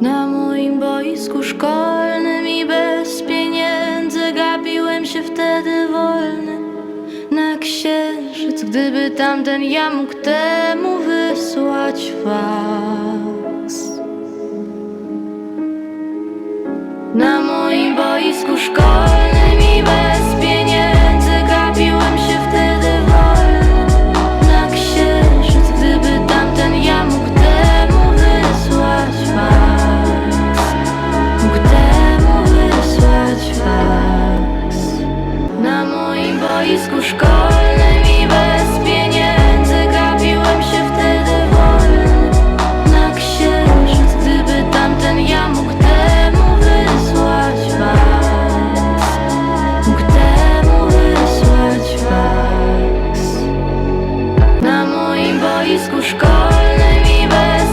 Na moim boisku szkolnym i bez pieniędzy gapiłem się wtedy wolny na księżyc, gdyby tamten ja mógł temu wysłać faks. Na moim boisku szkolnym boisku szkolnym i bez pieniędzy Gapiłem się wtedy wolny na księżyc Gdyby tamten ja mógł temu wysłać was. Mógł temu wysłać was. Na moim boisku szkolnym